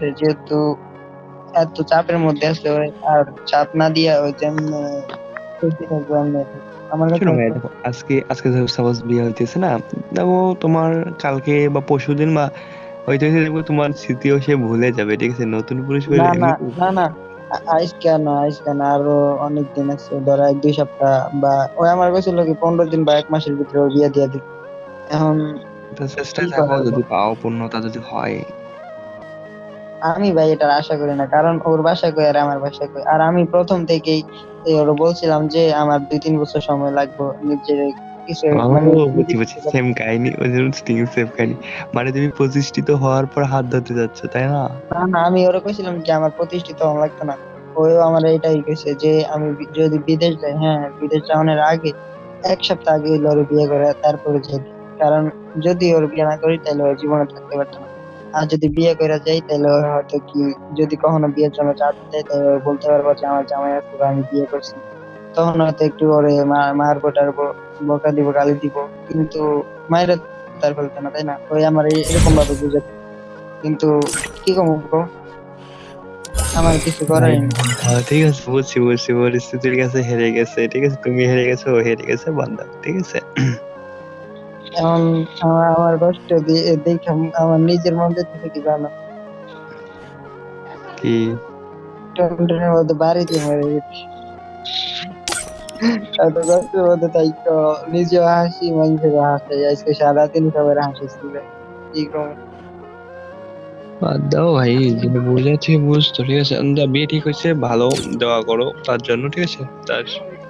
আছে যেহেতু এত চাপের মধ্যে আছে আর চাপ না দিয়া ওই যেমন আজকে আজকে সাপোজ বিয়ে হইতেছে না দেখো তোমার কালকে বা পরশুদিন বা দেখব তোমার স্মৃতিও সে ভুলে যাবে ঠিক আছে? নতুন পুরুষ না না না না আ- আজকে না আজকে না আরও অনেক দিন আছে ধরো এক দুই সপ্তাহ বা ওই আমার কাছে কি পনেরো দিন বা এক মাসের ভিতরে বিয়ে দিয়ে দিই এখন তো চেষ্টায় থাকো যদি পাও পূর্ণতা যদি হয়। আমি ভাই এটা আশা করি না কারণ ওর বাসা কই আর আমার বাসা কই? আর আমি প্রথম থেকেই ওর বলছিলাম যে আমার দুই তিন বছর সময় লাগবে নিজের মানে ও, বুঝছি বুঝছি সেম কাহিনী সেম কাহিনী। মানে তুমি প্রতিষ্ঠিত হওয়ার পর হাত ধরতে যাচ্ছ তাই না? না না আমি ওরা কইছিলাম যে আমার প্রতিষ্ঠিত হওয়া লাগতো না। ওই আমার এটাই কইছে যে আমি যদি বিদেশ যাই হ্যাঁ বিদেশ যাওয়ার আগে এক সপ্তাহ আগে বিয়ে করে তারপরে কারণ যদি ওর বিয়ে না করি তাহলে ওর জীবনে থাকতে পারতো না। আর যদি বিয়ে করে যাই তাহলে হয়তো কি যদি কখনো বিয়ের জন্য চাপ দেয় তাহলে বলতে পারব যে আমার জামাই আছে আমি বিয়ে করছি। তখন হয়তো একটু ওরে মা- মারবো টারবো বকা দিব গালি দিব। কিন্তু মায়ের তার ফেলতো না তাই না? ওই আমার এরকম ভাবে বুঝে। কিন্তু কি কম আমার কিছু করার নেই। হ্যাঁ, ঠিক আছে বুঝছি বুঝছি। পরিস্থিতির কাছে হেরে গেছে ঠিক আছে? তুমি হেরে গেছো ও হেরে গেছে বান্দা ঠিক আছে? আমার কষ্ট দিয়ে দেখে আমার নিজের মধ্যে থেকে কি জানো? কি? টন্টনের মধ্যে বাড়িতে মরে গেছি। এত কষ্টের মধ্যে তাই তো হাসি মানুষের হাসে। আজকে সারাদিন সবার কি বাদ দাও ভাই বুঝেছে বুঝতো ঠিক আছে? আমরা বিয়ে ঠিক হয়েছে ভালো দেওয়া করো তার জন্য ঠিক আছে? তার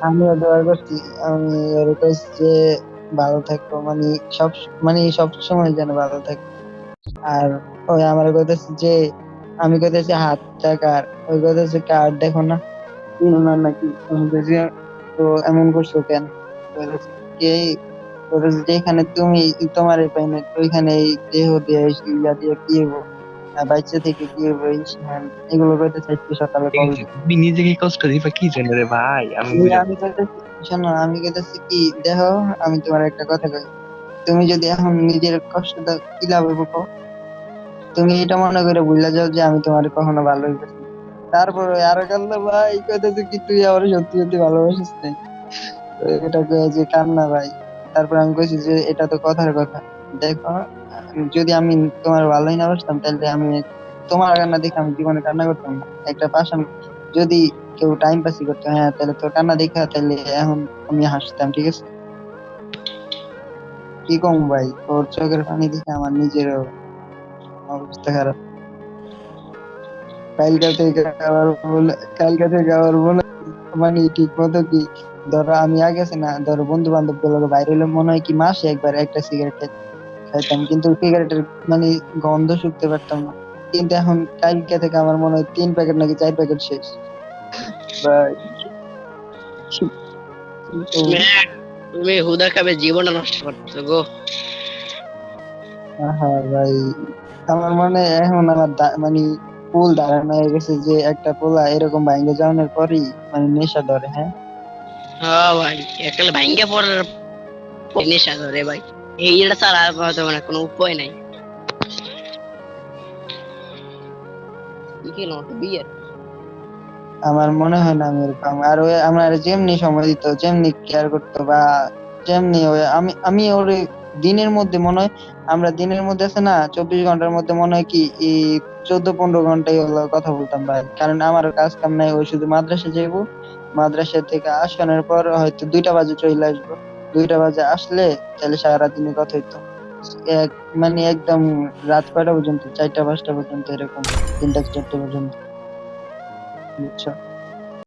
আমিও দোয়া করছি। আমি যে ভালো থাকব মানে সব মানে সব সময় যেন ভালো থাকে। আর ওই আমার কইতেছে যে, আমি কইতেছি হাত টাকার ওই কইতেছে কার্ড দেখো না? না নাকি তো এমন করছ কেন? যেখানে তুমি তোমার পাই না ওইখানে এই দেহ দিয়ে, এই ইয়া দিয়ে কি থেকে কি এগুলো সকালে কল তুমি নিজেকে কষ্ট দিবা? কি জানো রে ভাই? আমি আমি বুঝে আমি কইতেছি শোনো আমি কইতেছি কি দেখো আমি তোমার একটা কথা কই। তুমি যদি এখন নিজের কষ্ট দাও কি লাভ হবে তুমি এটা মনে করে ভুলে যাও যে আমি তোমার কখনো ভালোবাসি তারপরে আরও কান্না ভাই কইতেছে কি তুই আমার সত্যি সত্যি ভালোবাসিস এটা কয়ে যে কান্না ভাই। তারপর আমি কইছি যে এটা তো কথার কথা। দেখো যদি আমি তোমার ভালোই না বাসতাম, তাহলে আমি তোমার কান্না দেখে আমি জীবনে কান্না করতাম। না একটা পাশান যদি কেউ টাইম পাসই করতো হ্যাঁ তাহলে তোর কান্না দেখা, তাহলে এখন আমি হাসতাম, ঠিক আছে? কি কম ভাই ওর চোখের পানি দেখে আমার নিজেরও অবস্থা খারাপ। কালকা থেকে আবার বলে থেকে আবার বলে মানে ঠিক মতো কি, ধরো আমি আগে না, ধরো বন্ধু বান্ধবগুলো বাইরে হলে মনে হয় কি মাসে একবার একটা সিগারেট খাইতাম কিন্তু সিগারেটের মানে গন্ধ শুকতে পারতাম না। কিন্তু এখন কালকে থেকে আমার মনে হয় তিন প্যাকেট নাকি চার প্যাকেট শেষ। তুমি হুদা কাবে জীবনটা নষ্ট করতেছো গো। হ্যাঁ ভাই আমার মনে হয় এখন আমার মানে ফুল ধারণা হয়ে গেছে যে একটা পোলা এরকম ভাঙ্গে যাওয়ার পরই মানে নেশা ধরে হ্যাঁ? হ্যাঁ ভাই একালে ভাঙ্গে পড়ার নেশা ধরে ভাই। এইটা ছাড়া আর মানে কোনো উপায় নাই। আমার মনে হয় না আমি এরকম, আর ওই আমার যেমনি সময় দিত, যেমনি কেয়ার করতো বা যেমনি ওই আমি আমি ওর দিনের মধ্যে মনে হয়, আমরা দিনের মধ্যে আছে না, চব্বিশ ঘণ্টার মধ্যে মনে হয় কি এই চোদ্দ, পনেরো ঘন্টাই হলো কথা বলতাম ভাই। কারণ আমার কাজ কাম নাই, ওই শুধু মাদ্রাসা যাইবো, মাদ্রাসা থেকে আসানোর পর হয়তো দুইটা বাজে চলে আসব। দুইটা বাজে আসলে, তাহলে সারাদিনে কথা হইতো এক মানে একদম রাত কয়টা পর্যন্ত? চারটা, পাঁচটা পর্যন্ত এরকম, তিনটা, চারটা পর্যন্ত। বুঝছ?